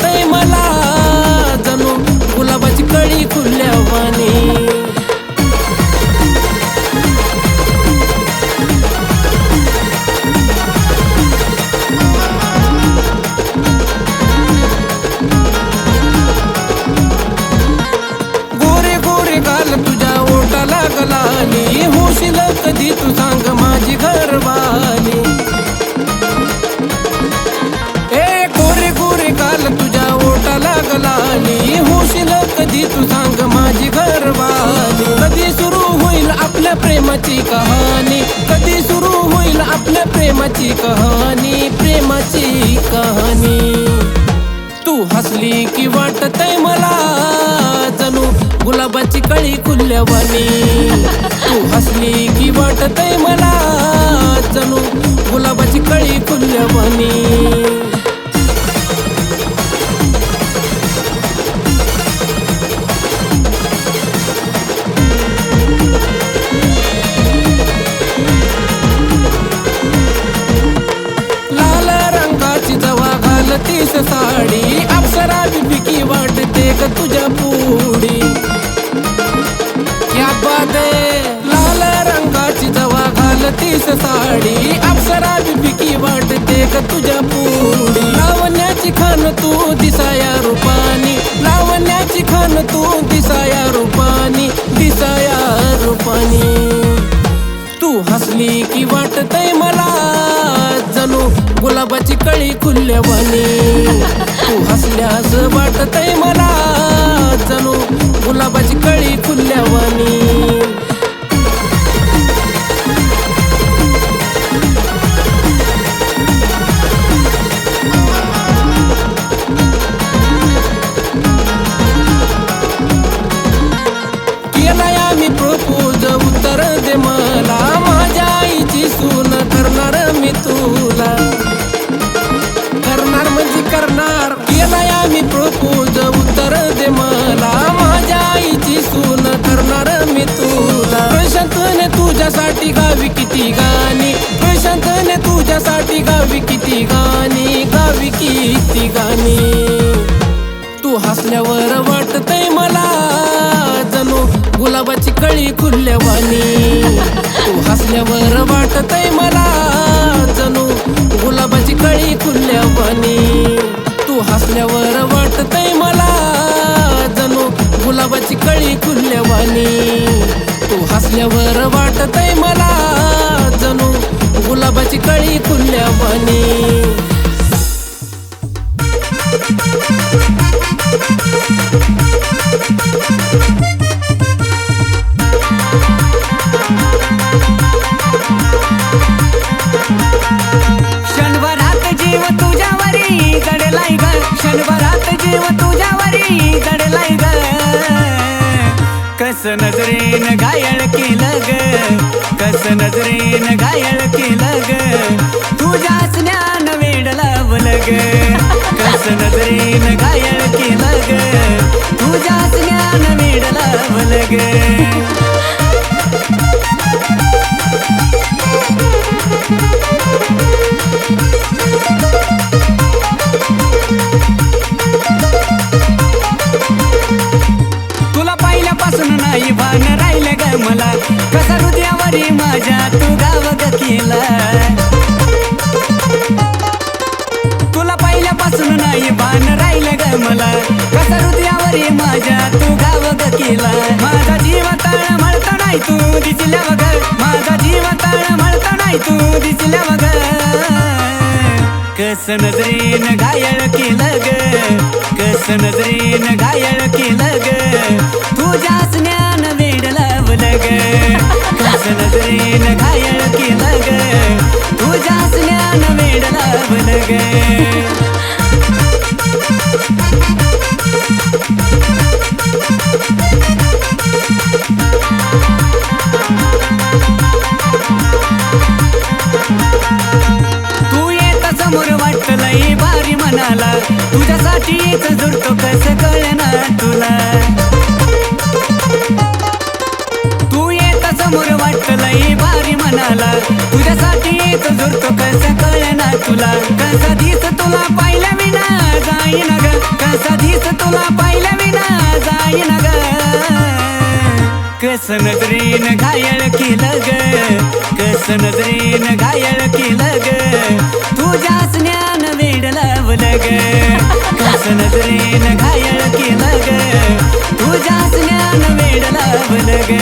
की वाटत प्रेमाची कहाणी. कधी सुरू होईल आपल्या प्रेमाची कहाणी. प्रेमाची कहाणी. तू हसली की वाटतय मला जणू गुलाबाची कळी खुल्यावानी तू हसली की वाटतय मला जणू गुलाबाची कळी खुल्यावानी पाणी. तू हसली की वाटतय मला. जणू गुलाबाची कळी खुल्ल्यावानी तू हसल्यास वाटतय मला. जणू गुलाबाची कळी खुल्ल्यावानी आम्ही उत्तर दे मला. माझ्या आईची सून करणार मी तुला. प्रशांतने तुझ्यासाठी गावी किती गाणी. प्रशांतने तुझ्यासाठी गावी किती गाणी. गावी किती गाणी. तू हसल्यावर वाटतय मला जणू गुलाबाची कळी खुल्ल्यावानी तू हसल्यावर वाटतय मला जणू गुलाबाची कळी खुल्ल्यावानी हसल्यावर वाटतय मला. जणू गुलाबाची कळी खुल्यावानी तू हसल्यावर वाटतय मला. जणू गुलाबाची कळी खुल्यावानी क्षणभरात क्षणभरात जीव तुझ्यावरी जडलाय ग. कस नजरेन घायल केलं ग. कस नजरेन घायल केलं ग. तुझ्या स्नान वेड लावलं ग. कस नजरेन घायल केलं ग. तुझ्या स्नान वेड लावलं ग. नजरेन घायल केलं ग कस नजरेन घायल केलं ग तुझ्या स्न्यान वेड लावलं ग कस नजरेन घायल केलं ग तुझ्या स्न्यान वेड लावलं ग कस नजरेन घायल केलं ग कस नजरेन घायल केलं ग तुझ्या स्न्यान वेड लावलं ग कस नजरेन घायल केलं ग तुझ्या स्ज्ञान वेड लावलं ग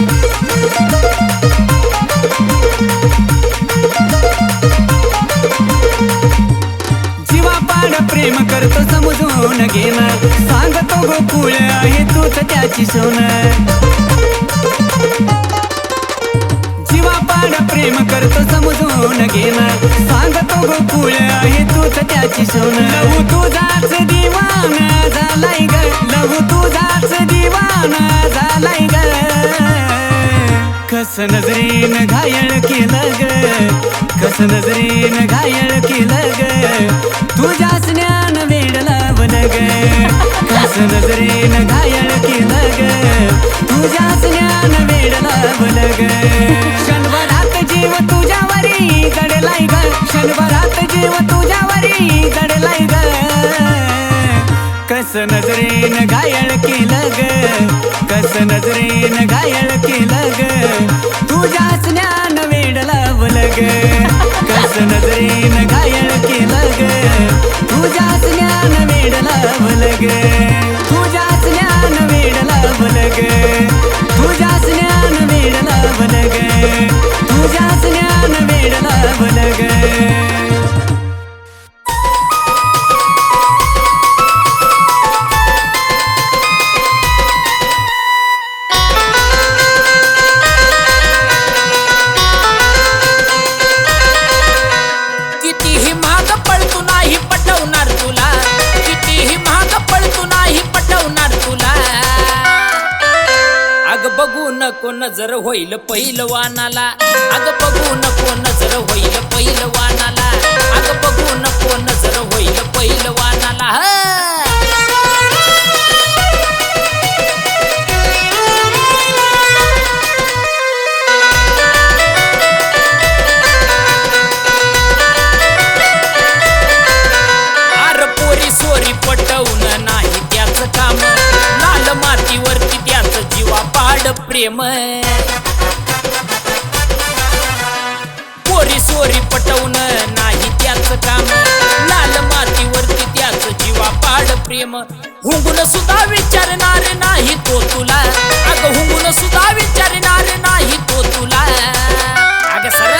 you. प्रेम करतो समजून घेणं. सांगतो गोकुळ आहे तूच त्याची सोन. जीवापाड प्रेम करतो समजून घेणं. सांगतो गोकुळ आहे तूच त्याची सोन. लहू तुझाच दिवाना झालाय ग. लहू तुझाच दिवाना झालाय ग. कस नजरेन घायल केलं ग कस नजरेन घायल केलं ग तुझ्या स्न्यान वेड लावलं ग कस नजरेन घायल केलं ग तुझ्या स्न्यान वेड लावलं ग क्षणभरात जीव तुझ्यावरी जडलाय ग. क्षणभरात जीव तुझ्यावरी जडलाय ग. कस नजरेन घायल केलं ग कस नजरेन घायल ग कस नजरीन घायल केलं ग तुझ्या स्ज्ञान वेड लावलं ग तुझ्या स्ज्ञान वेड लावलं ग तुझ्या स्ज्ञान वेड लावलं ग तुझ्या पहिलवानाला. हुंगून सुद्धा विचारणार नाही तो तुला. अग हुंगून सुद्धा विचारणार नाही तो तुला. अग सर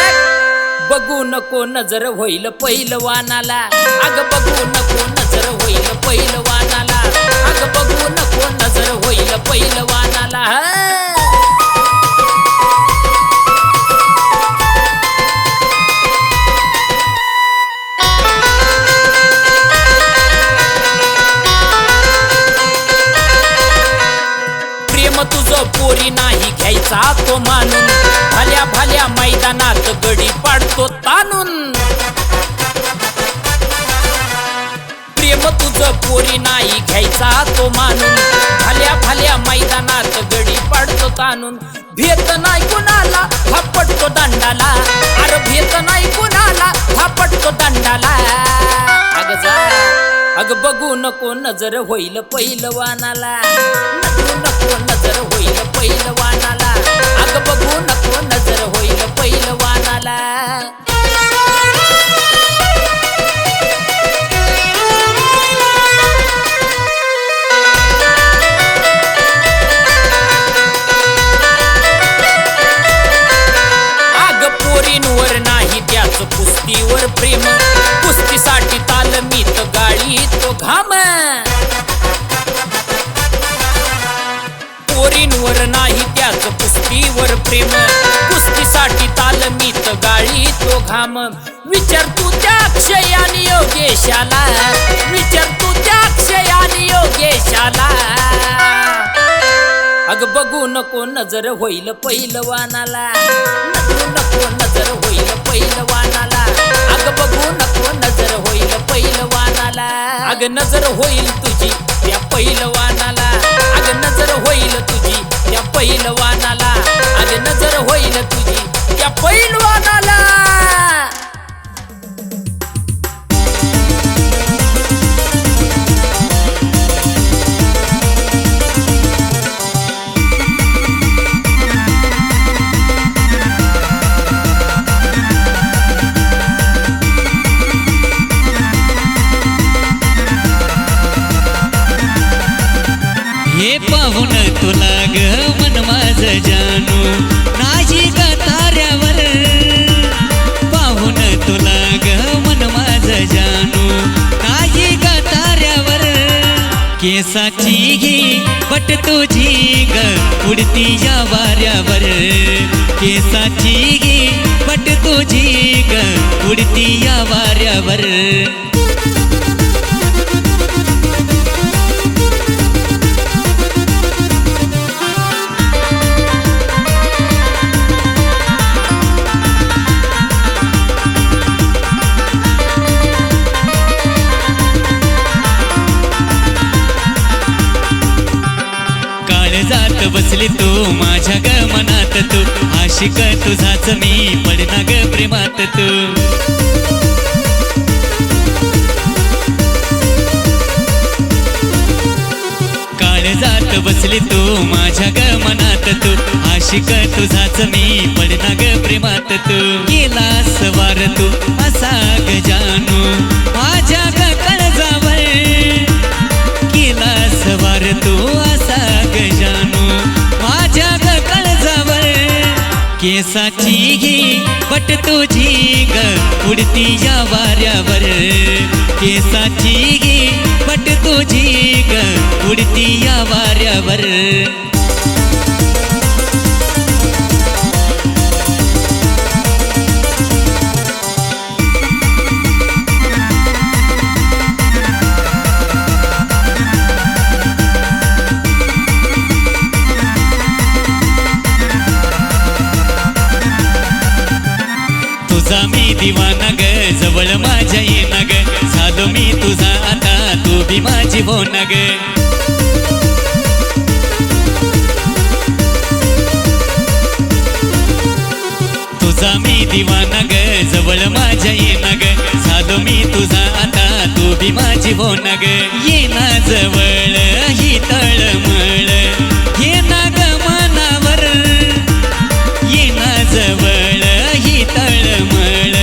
बघू नको नजर होईल पहिलवानाला अग बघू नको नजर होईल पहिलवानाला अग बघू नको नजर होईल पहिलवानाला तुझं पोरी नाही घ्यायचा तो मानून. भल्या भल्या मैदानात गडी पाडतो तानून मग तुझं पोरी नाही घ्यायचा तो मानून. भल्या भल्या मैदानात गडी पाडतो ताणून. भेत नाही कुणाला थापटतो दंडाला. अरे भेत नाही कुणाला थापटतो दंडाला. अग जा अग बघू नको नजर होईल पहिलवानाला नको नको नजर होईल पहिलवानाला अग बघू नको नजर होईल पहिलवानाला प्रेम. कुस्तीसाठी तालमीत गाडी तो घाम. विचार तू त्या अक्षयाने योगेशाला. विचार तू त्या अक्षयाने योगेशाला. अग बघू नको नजर होईल पहिलवानाला नको नको नजर होईल पहिलवानाला अग बघू नको नजर होईल पहिलवानाला अग नजर होईल तुझी त्या पहिलवानाला अग नजर होईल तुझी त्या पहिलवानाला अग नजर होईल तुझी त्या पहिलवानाला ग उडती या वाऱ्यावर केसाची घे पट तुझी ग उडती या वाऱ्यावर जात तू माझ्या ग मनात तू. आशिक तुझाच मी पडना ग प्रेमात तू. काळ जात बसली तू माझ्या ग मनात तू. आशिक तुझाच मी पडना ग प्रेमात तू. गेला सवार तू असा ग जानू. माझ्या ग कळजावर केला सवार तू असा गजानू ग जानू. केसाची ही पट तुझी ग उडती या वाऱ्यावर केसाची ही पट तुझी ग उडती या वाऱ्यावर हो ना तुझा मी दिवाना ग जवळ माझ्या येना ग झालो मी तुझा आता तू बी माझी हो ना ग येना जवळ ही तळमळ ये ना ग मनावर येना जवळ ही तळमळ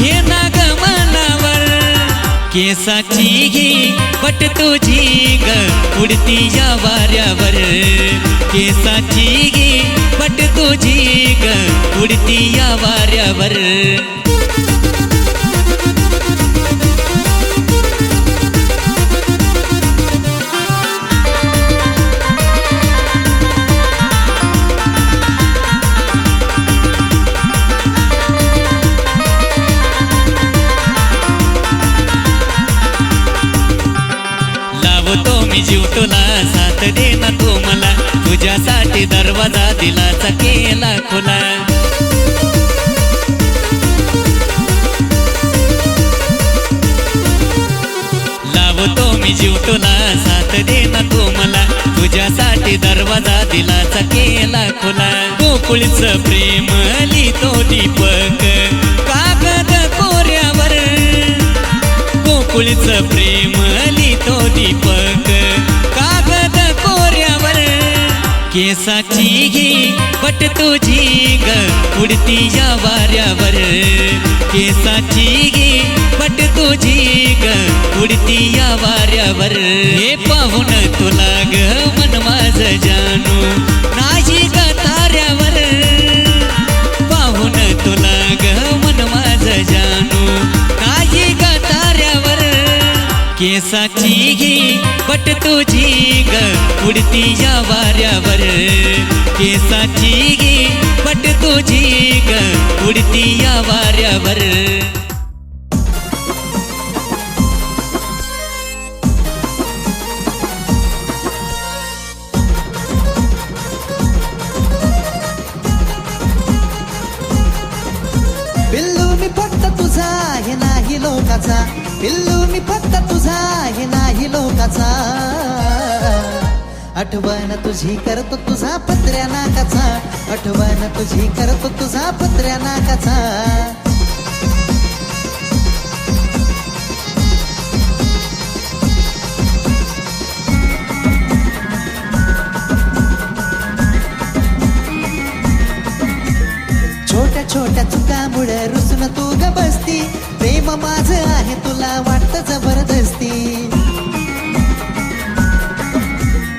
हे ना ग मनावर केसाची घे पट तुझी ग उडती या वाऱ्यावर। केसाची घे पट तुझी ग उडती या वाऱ्यावर। तुझ्यासाठी दरवाजा दिला केला खुला. लावतो मी जीव तुला साथ दे ना तू मला. तुझ्यासाठी दरवाजा दिला केला खुला. गोकुळीच प्रेम लिहितो दीपक. कागद कोऱ्यावर. गोकुळीच प्रेम लिहितो दीपक. केसाची घे पट तुझी ग उडती या वाऱ्यावर। केसाची घे पट तुझी ग उडती या वाऱ्यावर। हे पाहून तुला ग मन माझ जानू नाही ग ताऱ्यावर। पाहून तुला ग मन माझ जानू केसाची ही पट तुझी ग उडती या वाऱ्यावर केसाची ही पट तुझी ग उडती या वाऱ्यावर पिल्लू मी फक्त तुझा हे नाही लोकाचा. आठवण तुझी करतो तुझा पत्र्या नाकाचा. आठवण तुझी करतो तुझा पत्र्या नाकाचा. छोट्या छोट्या चुकामुळे रुसून तू ग बसती प्रेम माझं आहे तुला वाटत जबरदस्ती.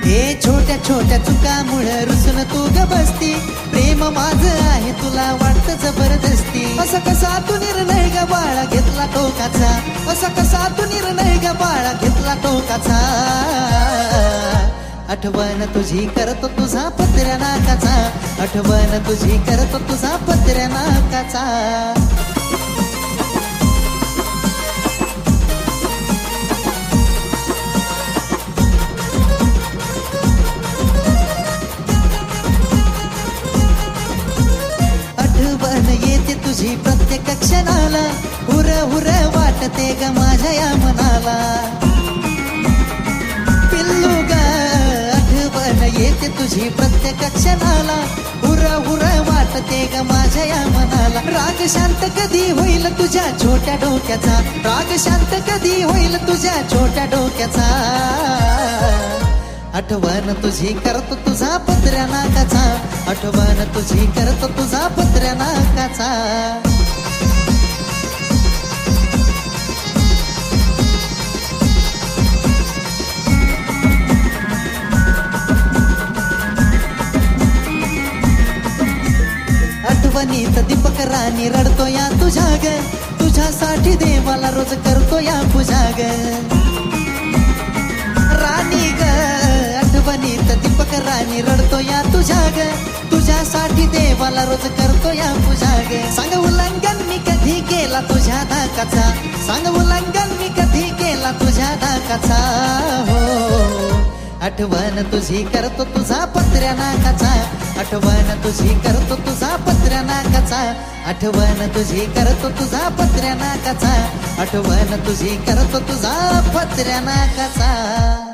हे छोट्या छोट्या चुकामुळे रुसून तू ग बसती. प्रेम माझं आहे तुला वाटत जबरदस्ती. असा कसा तू निर्णय ग बाळा घेतला टोकाचा? असा कसा तू निर्णय ग बाळा घेतला टोकाचा? आठवण तुझी करतो तुझा पत्र्या नाकाचा. आठवण तुझी करतो तुझा पत्र्या नाकाचा. तुझी प्रत्येक क्षणाला हुर हुर वाटते ग माझ्या या मनाला. पिल्लू ग आठवण येते तुझी प्रत्येक क्षणाला. हुर हुर वाटते ग माझ्या या मनाला. राग शांत कधी होईल तुझ्या छोट्या डोक्याचा? राग शांत कधी होईल तुझ्या छोट्या डोक्याचा? आठवण तुझी करतो तुझा पत्र्या नाकाचा. आठवण तुझी करतो तुझा पत्र्या नाकाचा. आठवणीत दीपक राणी रडतो या तुझ्या ग. तुझ्यासाठी देवाला रोज करतो या पूजा ग. साठी देवाला रोज करतो या पूजा गे सांग उल्लंघन मी कधी केला तुझ्या धाकाचा? सांग उल्लंघन मी कधी केला तुझ्या धाकाचा? हो आठवण तुझी करतो तुझा पत्र्या नाकाचा. आठवण तुझी करतो तुझा पत्र्या नाकाचा. आठवण तुझी करतो तुझा पत्र्या नाकाचा. आठवण तुझी करतो तुझा पत्र्या नाकाचा.